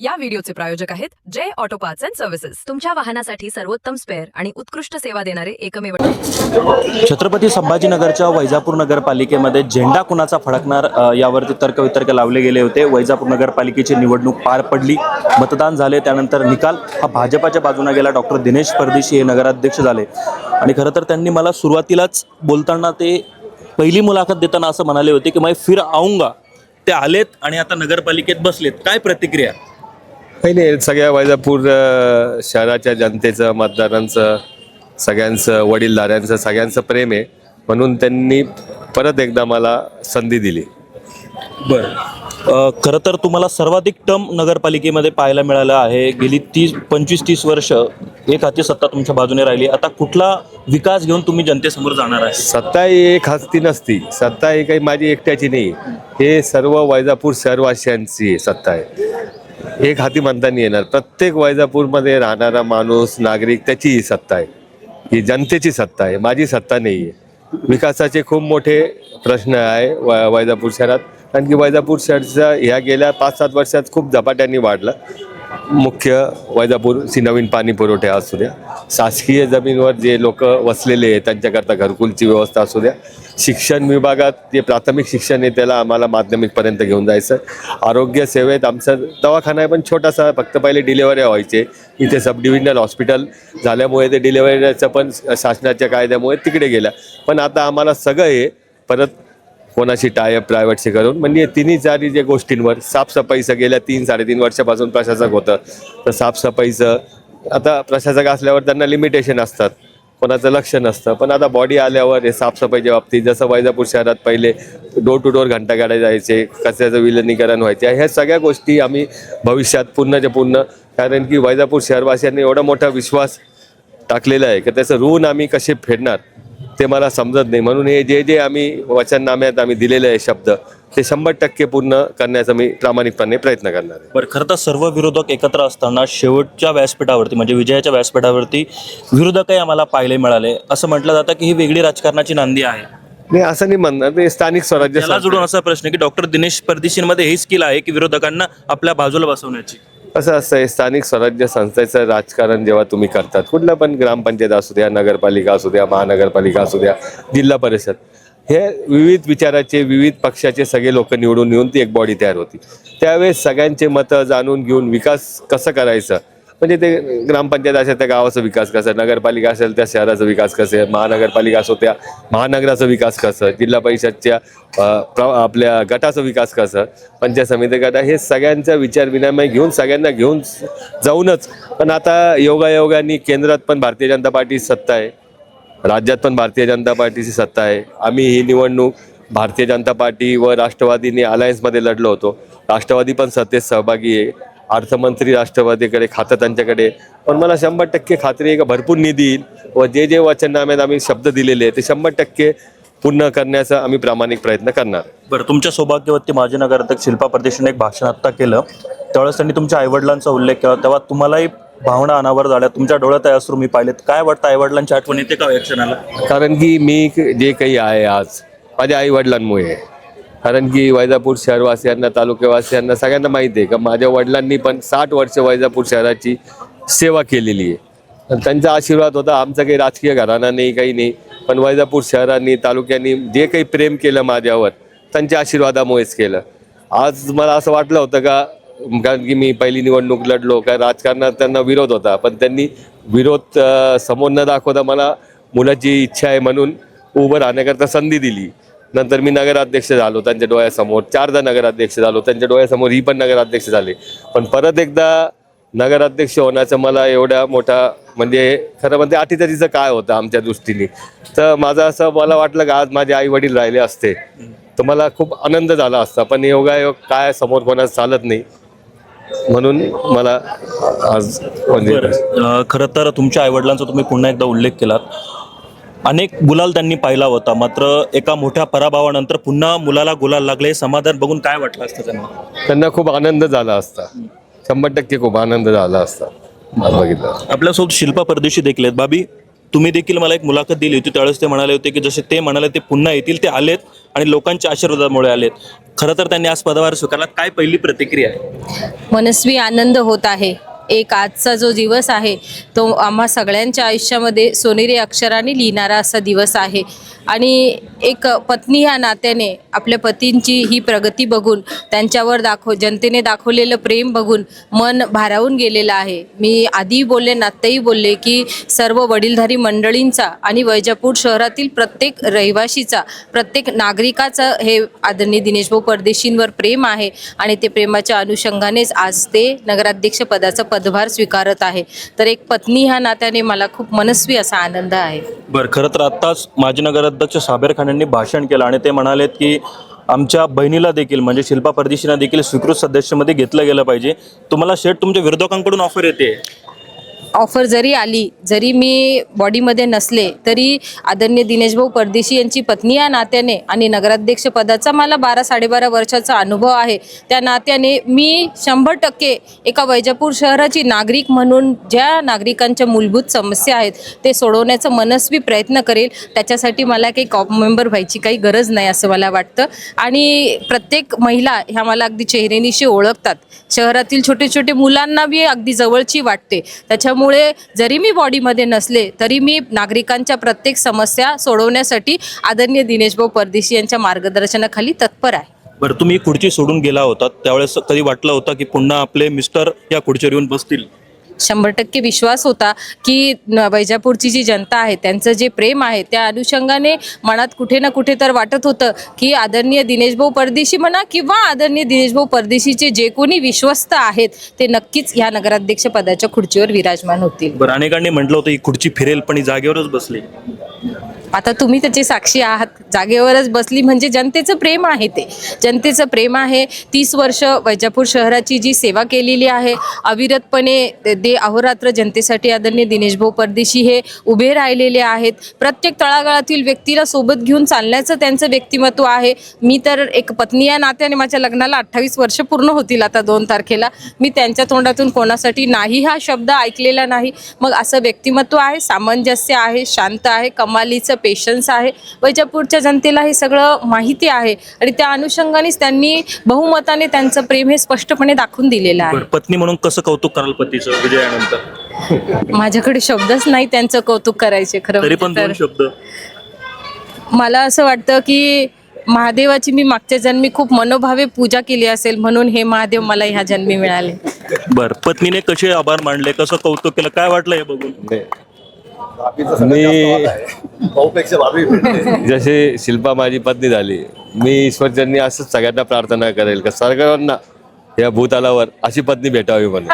या व्हिडिओचे प्रायोजक आहेत Jai auto parts and services. तुमच्या वाहनासाठी सर्वोत्तम स्पेअर आणि उत्कृष्ट सेवा देणारे एकमेव छत्रपती संभाजीनगरच्या वैजापूर नगरपालिकेमध्ये झेंडा कुणाचा फडकणार अ, यावरती तर्कवितर्क लावले गेले होते. वैजापूर नगरपालिकेची निवडणूक पार पडली. मतदान झाले त्यानंतर निकाल. हा भाजपाच्या बाजूने गेला. डॉक्टर दिनेश परदेशी हे नगराध्यक्ष झाले. आणि खरं तर त्यांनी मला सुरुवातीलाच बोलताना ते पहिली मुलाखत देताना असं म्हणाले होते की मी फिर आऊंगा. ते आलेत आणि आता नगरपालिकेत बसलेत. काय प्रतिक्रिया? काही नाही सगळ्या वैजापूर शहराच्या जनतेचं मतदारांचं सगळ्यांचं वडीलधाऱ्यांचं सगळ्यांचं प्रेम आहे. म्हणून त्यांनी परत एकदा मला संधी दिली. बरं. खरं तर तुम्हाला सर्वाधिक टर्म नगरपालिकेमध्ये पाहायला मिळालं आहे. गेली तीस पंचवीस तीस वर्ष एक हाती सत्ता तुमच्या बाजूने राहिली. आता कुठला विकास घेऊन तुम्ही जनतेसमोर जाणार आहे? सत्ता ही एक हस्ती नसती. सत्ता ही काही माझी एकट्याची नाही. हे सर्व वैजापूर शहरवासियांची सत्ता आहे. एक हाती म्हणता येणार. प्रत्येक वैजापूरमध्ये राहणारा माणूस नागरिक त्याची ही सत्ता आहे. ही जनतेची सत्ता आहे. माझी सत्ता नाही आहे. विकासाचे खूप मोठे प्रश्न आहे व वैजापूर शहरात. कारण की वैजापूर शहरचा ह्या गेल्या पाच सात वर्षात खूप झपाट्याने वाढलं. मुख्य वैजापूरची नवीन पाणी पुरवठा असू द्या. शासकीय जमीनवर जे लोक वसलेले आहेत त्यांच्याकरता घरकुलची व्यवस्था असू द्या. शिक्षण विभागात जे प्राथमिक शिक्षण आहे त्याला आम्हाला माध्यमिकपर्यंत घेऊन जायचं. आरोग्य सेवेत आमचा दवाखाना आहे पण छोटासा फक्त पहिले डिलेवऱ्या व्हायचे. इथे सब डिव्हिजनल हॉस्पिटल झाल्यामुळे ते डिलेवरीचं पण शासनाच्या कायद्यामुळे तिकडे गेल्या पण आता आम्हाला सगळं हे परत कोणाशी टायअप प्रायव्हेटशी करून म्हणजे तिन्ही चारी जे गोष्टींवर साफसफाईचं गेल्या तीन साडेतीन वर्षापासून प्रशासक होतं. तर साफसफाईचं आता प्रशासक असल्यावर त्यांना लिमिटेशन असतात. कोणाचं लक्ष नसतं. पण आता बॉडी आल्यावर हे साफसफाईच्या बाबतीत जसं वैजापूर शहरात पहिले डोर टू डोर घंटा गाड्या जायचे कचऱ्याचं विलनीकरण व्हायचे. ह्या सगळ्या गोष्टी आम्ही भविष्यात पूर्णच्या पूर्ण कारण की वैजापूर शहरवासियांनी एवढा मोठा विश्वास टाकलेला आहे की त्याचं ऋण आम्ही कसे फेडणार? ते मला समजत नाही. म्हणून हे जे जे आम्ही वचननाम्यात आम्ही दिलेले आहे शब्द ते शंभर टक्के पूर्ण करण्याचा मी प्रामाणिकपणे प्रयत्न करणार आहे. बरं खरं तर सर्व विरोधक एकत्र असताना शेवटच्या व्यासपीठावरती म्हणजे विजयाच्या व्यासपीठावरती विरोधकही आम्हाला पाहायला मिळाले. असं म्हटलं जातं की ही वेगळी राजकारणाची नांदी आहे. नाही असं नाही म्हणणार. ते स्थानिक स्वराज्य त्याला जोडून असा प्रश्न आहे की डॉक्टर दिनेश परदेशींमध्ये हे स्किल आहे की विरोधकांना आपल्या बाजूला बसवण्याची? असं असतं स्थानिक स्वराज्य संस्थेचं राजकारण जेव्हा तुम्ही करतात कुठलं पण ग्रामपंचायत असू द्या नगरपालिका असू द्या महानगरपालिका असू द्या जिल्हा परिषद हे विविध विचाराचे विविध पक्षाचे सगळे लोक निवडून येऊन ती एक बॉडी तयार होती. त्यावेळेस सगळ्यांचे मतं जाणून घेऊन विकास कसं करायचं म्हणजे ते ग्रामपंचायत असेल त्या गावाचा विकास कसा नगरपालिका असेल त्या शहराचा विकास कसं महानगरपालिका असो त्या महानगराचा विकास कसं जिल्हा परिषदच्या आपल्या गटाचा विकास कसं पंचायत समिती गटा हे सगळ्यांचा विचार विनिमय घेऊन सगळ्यांना घेऊन जाऊनच. पण आता योगायोगाने केंद्रात पण भारतीय जनता पार्टी सत्ता आहे. राज्यात पण भारतीय जनता पार्टीची सत्ता आहे. आम्ही ही निवडणूक भारतीय जनता पार्टी व राष्ट्रवादीने अलायन्समध्ये लढलो होतो. राष्ट्रवादी पण सत्तेत सहभागी आहे. अर्थमंत्री राष्ट्रवादीकडे खातं त्यांच्याकडे. पण मला शंभर टक्के खात्री आहे का भरपूर निधी येईल व जे जे वचननाम्यात आम्ही शब्द दिलेले आहे ते शंभर टक्के पूर्ण करण्याचा आम्ही प्रामाणिक प्रयत्न करणार. बरं तुमच्या सौभाग्यवती माजी नगराध्यक्ष शिल्पा परदेशीने एक भाषण आत्ता केलं त्यावेळेस त्यांनी तुमच्या आईवडिलांचा उल्लेख केला तेव्हा तुम्हालाही भावना अनावर झाल्या तुमच्या डोळ्यात अश्रू मी पाहिलेत काय वाटतं आईवडिलांची आठवण येते का या क्षणाला कारण की मी जे काही आहे आज माझ्या आई वडिलांमुळे आहे. कारण की वैजापूर शहरवासियांना तालुक्यावासियांना सगळ्यांना माहिती आहे का माझ्या वडिलांनी पण साठ वर्ष वैजापूर शहराची सेवा केलेली आहे. त्यांचा आशीर्वाद होता. आमचा काही राजकीय घराणा नाही काही नाही. पण वैजापूर शहरांनी तालुक्यांनी जे काही प्रेम केलं माझ्यावर त्यांच्या आशीर्वादामुळेच केलं. आज मला असं वाटलं होतं का कारण की मी पहिली निवडणूक लढलो का राजकारणात त्यांना विरोध होता. पण त्यांनी विरोध समोर न दाखवता मला मुलाची इच्छा आहे म्हणून उभं राहण्याकरता संधी दिली. नंतर मी नगराध्यक्ष झालो त्यांच्या डोळ्यासमोर चारदा नगराध्यक्ष झालो त्यांच्या डोळ्यासमोर ही पण नगराध्यक्ष झाले. पण परत एकदा नगराध्यक्ष होण्याचं मला एवढा मोठा म्हणजे खरं म्हणजे अटीतटीचं काय होतं आमच्या दृष्टीने? तर माझं असं मला वाटलं का आज माझे आई वडील राहिले असते. तर मला खूप आनंद झाला असता. पण योगायोग काय समोर कोणाचं चालत नाही. म्हणून मला आज म्हणजे खरं तर तुमच्या आईवडिलांचा तुम्ही पुन्हा एकदा उल्लेख केलात. अनेक गुलाल त्यांनी पाहिला होता. मात्र एका मोठ्या पराभवानंतर पुन्हा मुलाला गुलाल लागले. समाधान बघून काय वाटलं असतं त्यांना? त्यांना खूप आनंद झाला असता. शंभर टक्के खूप आनंद झाला असता. बघितलं. आपल्यासोबत शिल्पा परदेशी देखील आहेत. बाबी तुम्ही देखील मला एक मुलाखत दिली होती. त्यावेळेस ते म्हणाले होते की जसे ते म्हणाले ते पुन्हा येतील ते आलेत आणि लोकांच्या आशीर्वादामुळे आलेत. खरं तर त्यांनी आज पदभार स्वीकारला. काय पहिली प्रतिक्रिया आहे? मनस्वी आनंद होत आहे. एक आजचा जो दिवस आहे तो आम्हा सगळ्यांच्या आयुष्यामध्ये सोनेरी अक्षराने लिहिणारा असा दिवस आहे. आणि एक पत्नी ह्या नात्याने आपल्या पतींची ही प्रगती बघून त्यांच्यावर दाखव जनतेने दाखवलेलं प्रेम बघून मन भारावून गेलेलं आहे. मी आधी बोलले नात्याही बोलले की सर्व वडीलधारी मंडळींचा आणि वैजापूर शहरातील प्रत्येक रहिवाशीचा प्रत्येक नागरिकाचं हे आदरणीय दिनेशभाऊ परदेशींवर प्रेम आहे आणि ते प्रेमाच्या अनुषंगानेच आज ते नगराध्यक्ष पदाचा पदभार स्वीकारत आहे. तर एक पत्नी ह्या नात्याने मला खूप मनस्वी असा आनंद आहे. बरं खरं तर आत्ताच माजी नगराध्यक्ष साबेर खान यांनी भाषण केलं आणि ते म्हणालेत की आमच्या बहिणीला देखील म्हणजे शिल्पा परदेशींना देखील स्वीकृत सदस्यामध्ये घेतलं गेलं पाहिजे. तुम्हाला शेट तुमच्या विरोधकांकडून ऑफर येते. ऑफर जरी आली जरी मी बॉडीमध्ये नसले तरी आदरणीय दिनेशभाऊ परदेशी यांची पत्नी या नात्याने आणि नगराध्यक्ष पदाचा मला बारा साडेबारा वर्षाचा अनुभव आहे. त्या नात्याने मी शंभर टक्के एका वैजापूर शहराची नागरिक म्हणून ज्या नागरिकांच्या मूलभूत समस्या आहेत ते सोडवण्याचा मनस्वी प्रयत्न करेल. त्याच्यासाठी मला काही कॉप मेंबर व्हायची काही गरज नाही असं मला वाटतं. आणि प्रत्येक महिला ह्या मला अगदी चेहरेनिशी ओळखतात. शहरातील छोटे छोटे मुलांना बी अगदी जवळची वाटते. त्याच्या त्याच्यामुळे जरी मी बॉडीमध्ये नसले तरी मी नागरिकांच्या प्रत्येक समस्या सोडवण्यासाठी आदरणीय दिनेशभाऊ परदेशी यांच्या मार्गदर्शनाखाली तत्पर आहे. बरं तुम्ही खुर्ची सोडून गेला होता. त्यावेळेस कधी वाटलं होतं की पुन्हा आपले मिस्टर या खुर्चीवर येऊन बसतील? शंभर टक्के विश्वास होता की वैजापूरची जी जनता आहे त्यांचं जे प्रेम आहे त्या अनुषंगाने मनात कुठे ना कुठे तर वाटत होतं की आदरणीय दिनेशभाऊ परदेशी म्हणा किंवा आदरणीय दिनेशभाऊ परदेशीचे जे कोणी विश्वस्त आहेत ते नक्कीच ह्या नगराध्यक्ष पदाच्या खुर्चीवर विराजमान होतील. बरं अनेकांनी म्हटलं होतं ही खुर्ची फिरेल पण ही जागेवरच बसली. आता तुम्ही त्याची साक्षी आहात जागेवरच बसली म्हणजे जनतेचं प्रेम आहे ते. जनतेचं प्रेम आहे. तीस वर्ष वैजापूर शहराची जी सेवा केलेली आहे अविरतपणे दे अहोरात्र जनतेसाठी आदरणीय दिनेशभाऊ परदेशी हे उभे राहिलेले आहेत. प्रत्येक तळागाळातील व्यक्तीला सोबत घेऊन चालण्याचं त्यांचं व्यक्तिमत्व आहे. मी तर एक पत्नी या नात्याने माझ्या लग्नाला अठ्ठावीस वर्ष पूर्ण होतील आता दोन तारखेला. मी त्यांच्या तोंडातून कोणासाठी नाही हा शब्द ऐकलेला नाही. मग असं व्यक्तिमत्व आहे सामंजस्य आहे शांत आहे कमालीचं पेशन्स आहे. वैजापूरच्या जनतेला हे सगळं माहिती आहे आणि त्या अनुषंगानेच त्यांनी बहुमताने त्यांचं प्रेम हे स्पष्टपणे दाखवून दिलेलं आहे. बरं पत्नी म्हणून कसं कौतुक कराल पतीचं विजयानंतर? माझ्याकडे शब्दच नाही त्यांचं कौतुक करायचे खरं तरी पण म्हणजे दोन. शब्द. मला असं वाटतं की महादेवाची मी मागच्या जन्मी खूप मनोभावे पूजा केली असेल म्हणून हे महादेव मला ह्या जन्मी मिळाले. बर पत्नीने कसे आभार मानले कसं कौतुक केलं काय वाटलं हे बघून? मी जसे शिल्पा माझी पत्नी झाली मी ईश्वरचंनी असंच सगळ्यांना प्रार्थना करेल का सर्वांना या भूतालावर अशी पत्नी भेटावी म्हणून.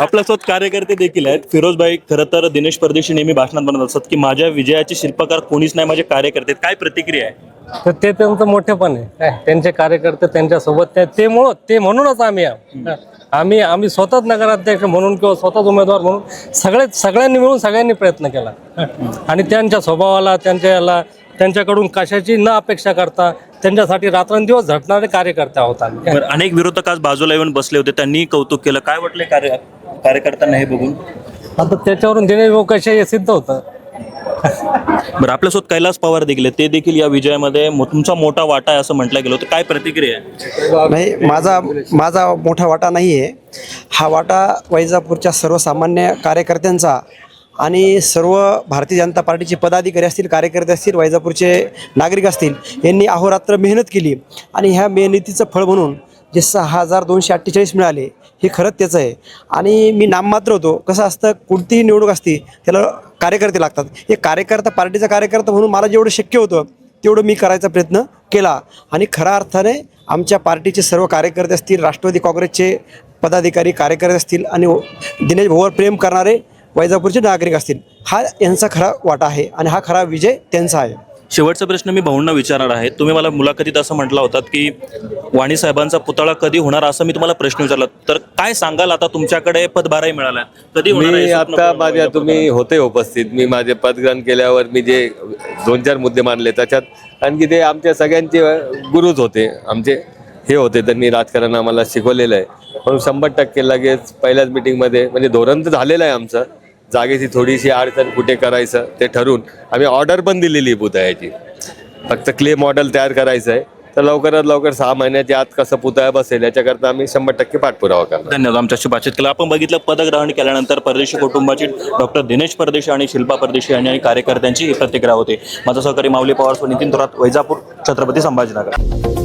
आपल्यासोबत कार्यकर्ते देखील आहेत. फिरोजबाई खरं तर दिनेश परदेशी नेहमी भाषणात म्हणत असतात की माझ्या विजयाचे शिल्पकार कोणीच नाही माझे कार्यकर्ते. काय प्रतिक्रिया आहे? तर ते त्यांचं मोठेपण आहे. त्यांचे कार्यकर्ते त्यांच्यासोबत ते ते म्हणून ते म्हणूनच आम्ही आहोत. आम्ही आम्ही स्वतःच नगराध्यक्ष म्हणून किंवा स्वतःच उमेदवार म्हणून सगळे सगळ्यांनी मिळून सगळ्यांनी प्रयत्न केला. आणि त्यांच्या स्वभावाला त्यांच्या याला त्यांच्याकडून कशाची न अपेक्षा करता त्यांच्यासाठी रात्रंदिवस झटणारे कार्यकर्ते आहोत आम्ही. अनेक विरोधक आज बाजूला येऊन बसले होते. त्यांनी कौतुक केलं. काय वाटले कार्य कार्यकर्त्यांना हे बघून? आता त्याच्यावरून दिनेश भाऊ कसे हे सिद्ध होतं. बरं आपल्यासोबत कैलास पवार देखील ते देखील या विजयामध्ये मो- तुमचा मोठा वाटा आहे असं म्हटलं गेलं होतं. काय प्रतिक्रिया आहे? नाही माझा माझा मोठा वाटा नाही आहे. हा वाटा वैजापूरच्या सर्वसामान्य कार्यकर्त्यांचा आणि सर्व भारतीय जनता पार्टीचे पदाधिकारी असतील कार्यकर्ते असतील वैजापूरचे नागरिक असतील यांनी अहोरात्र मेहनत केली. आणि ह्या मेहनतीचं फळ म्हणून जे सहा हजार दोनशे अठ्ठेचाळीस मिळाले हे खरंच त्याचं आहे. आणि मी नाममात्र होतो. कसं असतं कोणतीही निवडणूक असते त्याला कार्यकर्ते लागतात. हे कार्यकर्ता पार्टीचा कार्यकर्ता म्हणून मला जेवढं शक्य होतं तेवढं मी करायचा प्रयत्न केला. आणि खऱ्या अर्थाने आमच्या पार्टीचे सर्व कार्यकर्ते असतील राष्ट्रवादी काँग्रेसचे पदाधिकारी कार्यकर्ते असतील आणि दिनेश भोवर प्रेम करणारे वैजापूरचे नागरिक असतील हा यांचा खरा वाटा आहे आणि हा खरा विजय त्यांचा आहे. शेवटचा प्रश्न मी भाऊंना विचारणार आहे. तुम्ही मला मुलाखतीत असं म्हटलं होतात की वाणी साहेबांचा पुतळा कधी होणार असं मी तुम्हाला प्रश्न विचारला. तर काय सांगाल आता तुमच्याकडे? पदभारही मिळाला कधी? मी आता माझ्या तुम्ही होते उपस्थित. मी माझे पदग्रहण केल्यावर मी जे दोन चार मुद्दे मांडले त्याच्यात आणखी ते आमच्या सगळ्यांचे गुरुच होते. आमचे हे होते त्यांनी राजकारण आम्हाला शिकवलेलं आहे. म्हणून शंभर टक्के लगेच पहिल्याच मिटिंगमध्ये म्हणजे धोरण तर झालेलं आहे आमचं जागेची थोडीशी अडचण कुठे करायचं ते ठरवून आम्ही ऑर्डर पण दिलेली पुतळ्याची. फक्त क्ले मॉडेल तयार करायचं आहे. तर लवकरात लवकर सहा महिन्याच्या आत कसं पुतळा बसेल याच्याकरता आम्ही शंभर टक्के पाठपुरावा करतो धन्यवाद आमच्याशी बातचीत केलं. आपण बघितलं पदग्रहण केल्यानंतर परदेशी कुटुंबाची डॉक्टर दिनेश परदेशी आणि शिल्पा परदेशी यांनी आणि कार्यकर्त्यांची प्रतिक्रिया होती. माझा सहकारी माऊली पवार सो नितीन थोरात वैजापूर छत्रपती संभाजीनगर.